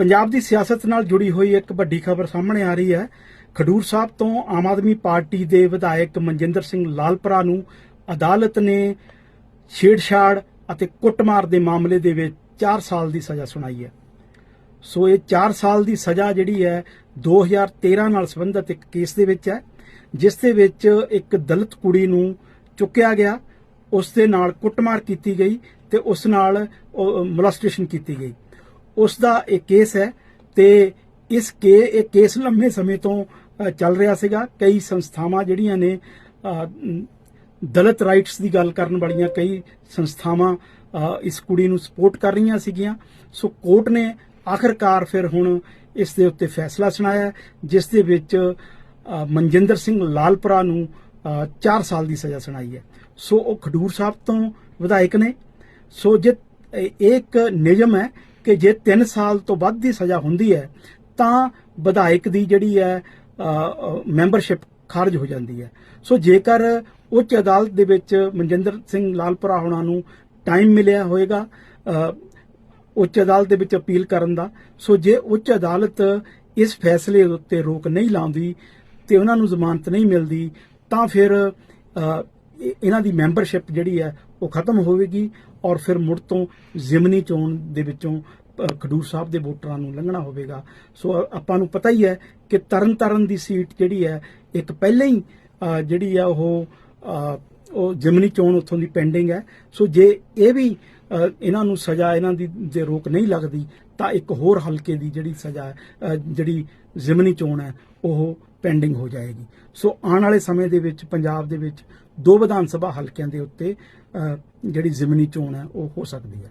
ਪੰਜਾਬ ਦੀ ਸਿਆਸਤ ਨਾਲ ਜੁੜੀ ਹੋਈ ਇੱਕ ਵੱਡੀ ਖਬਰ ਸਾਹਮਣੇ ਆ ਰਹੀ ਹੈ। ਖਡੂਰ ਸਾਹਿਬ ਤੋਂ ਆਮ ਆਦਮੀ ਪਾਰਟੀ ਦੇ ਵਿਧਾਇਕ ਮਨਜਿੰਦਰ ਸਿੰਘ ਲਾਲਪਰਾ ਨੂੰ ਅਦਾਲਤ ਨੇ ਛੇੜਛਾੜ ਅਤੇ ਕੁੱਟਮਾਰ ਦੇ ਮਾਮਲੇ ਦੇ ਵਿੱਚ 4 ਸਾਲ ਦੀ ਸਜ਼ਾ ਸੁਣਾਈ ਹੈ। ਸੋ ਇਹ 4 ਸਾਲ ਦੀ ਸਜ਼ਾ ਜਿਹੜੀ ਹੈ 2013 ਨਾਲ ਸੰਬੰਧਿਤ ਇੱਕ ਕੇਸ ਦੇ ਵਿੱਚ ਹੈ, ਜਿਸ ਦੇ ਵਿੱਚ ਇੱਕ ਦਲਿਤ ਕੁੜੀ ਨੂੰ ਚੁੱਕਿਆ ਗਿਆ, ਉਸ ਦੇ ਨਾਲ ਕੁੱਟਮਾਰ ਕੀਤੀ ਗਈ ਤੇ ਉਸ ਨਾਲ ਮੋਲੈਸਟੇਸ਼ਨ ਕੀਤੀ ਗਈ। ਉਸ ਦਾ ਇਹ ਕੇਸ ਹੈ ਤੇ ਇਸ ਕੇ ਇਹ ਕੇਸ ਲੰਮੇ ਸਮੇਂ ਤੋਂ ਚੱਲ ਰਿਹਾ ਸੀਗਾ। ਕਈ ਸੰਸਥਾਵਾਂ ਜਿਹੜੀਆਂ ਨੇ ਅ, ਦਲਿਤ ਰਾਈਟਸ ਦੀ ਗੱਲ ਕਰਨ ਵਾਲੀਆਂ ਕਈ ਸੰਸਥਾਵਾਂ ਇਸ ਕੁੜੀ ਨੂੰ ਸਪੋਰਟ ਕਰ ਰਹੀਆਂ ਸੀਗੀਆਂ। ਸੋ ਕੋਰਟ ਨੇ ਆਖਰਕਾਰ ਫਿਰ ਹੁਣ ਇਸ ਦੇ ਉੱਤੇ ਫੈਸਲਾ ਸੁਣਾਇਆ ਜਿਸ ਦੇ ਵਿੱਚ ਮਨਜਿੰਦਰ ਸਿੰਘ ਲਾਲਪੁਰਾ ਨੂੰ 4 ਸਾਲ ਦੀ ਸਜ਼ਾ ਸੁਣਾਈ ਹੈ। ਸੋ ਉਹ ਖਡੂਰ ਸਾਹਿਬ ਤੋਂ ਵਿਧਾਇਕ ਨੇ। ਸੋ ਜੇ ਇਹ ਇੱਕ ਨਿਯਮ ਹੈ ਕਿ ਜੇ 3 ਸਾਲ ਤੋਂ ਵੱਧ ਦੀ ਸਜ਼ਾ ਹੁੰਦੀ ਹੈ, ਤਾਂ ਵਿਧਾਇਕ ਦੀ ਜਿਹੜੀ ਹੈ ਮੈਂਬਰਸ਼ਿਪ ਖਾਰਜ ਹੋ ਜਾਂਦੀ ਹੈ। ਸੋ ਜੇਕਰ ਉੱਚ ਅਦਾਲਤ ਦੇ ਵਿੱਚ ਮਨਜਿੰਦਰ ਸਿੰਘ ਲਾਲਪੁਰਾ ਹੋਣਾ ਨੂੰ ਟਾਈਮ ਮਿਲਿਆ ਹੋਵੇਗਾ ਉੱਚ ਅਦਾਲਤ ਦੇ ਵਿੱਚ ਅਪੀਲ ਕਰਨ ਦਾ, ਸੋ ਜੇ ਉੱਚ ਅਦਾਲਤ ਇਸ ਫੈਸਲੇ ਉੱਤੇ ਰੋਕ ਨਹੀਂ ਲਾਉਂਦੀ ਤੇ ਉਹਨਾਂ ਨੂੰ ਜ਼ਮਾਨਤ ਨਹੀਂ ਮਿਲਦੀ, ਤਾਂ ਫਿਰ ਇਹਨਾਂ ਦੀ ਮੈਂਬਰਸ਼ਿਪ ਜਿਹੜੀ ਹੈ ਉਹ ਖਤਮ ਹੋਵੇਗੀ ਔਰ ਫਿਰ ਮੁੜ ਤੋਂ ਜ਼ਿਮਨੀ ਚੋਣ ਦੇ ਵਿੱਚੋਂ ਖਡੂਰ ਸਾਹਿਬ ਦੇ ਵੋਟਰਾਂ ਨੂੰ ਲੰਘਣਾ ਹੋਵੇਗਾ। ਸੋ ਆਪਾਂ ਨੂੰ ਪਤਾ ਹੀ ਹੈ ਕਿ ਤਰਨਤਾਰਨ ਦੀ ਸੀਟ ਜਿਹੜੀ ਹੈ, ਇੱਕ ਪਹਿਲਾਂ ਹੀ ਜਿਹੜੀ ਆ ਉਹ ਉਹ ਜ਼ਿਮਨੀ ਚੋਣ ਉੱਥੋਂ ਦੀ ਪੈਂਡਿੰਗ ਹੈ। ਸੋ ਜੇ ਇਹ ਵੀ ਇਹਨਾਂ ਨੂੰ ਸਜ਼ਾ, ਇਹਨਾਂ ਦੀ ਜੇ ਰੋਕ ਨਹੀਂ ਲੱਗਦੀ ਤਾਂ ਇੱਕ ਹੋਰ ਹਲਕੇ ਦੀ ਜਿਹੜੀ ਸਜ਼ਾ ਜਿਹੜੀ ਜ਼ਿਮਨੀ ਚੋਣ ਹੈ, ਉਹ ਪੈਂਡਿੰਗ ਹੋ ਜਾਏਗੀ। ਸੋ ਆਉਣ ਵਾਲੇ ਸਮੇਂ ਦੇ ਵਿੱਚ, ਪੰਜਾਬ ਦੇ ਵਿੱਚ ਦੋ ਵਿਧਾਨ ਸਭਾ ਹਲਕਿਆਂ ਦੇ ਉੱਤੇ ਜਿਹੜੀ ਜ਼ਿਮਨੀ ਚੋਣ ਹੈ, ਉਹ ਹੋ ਸਕਦੀ ਹੈ।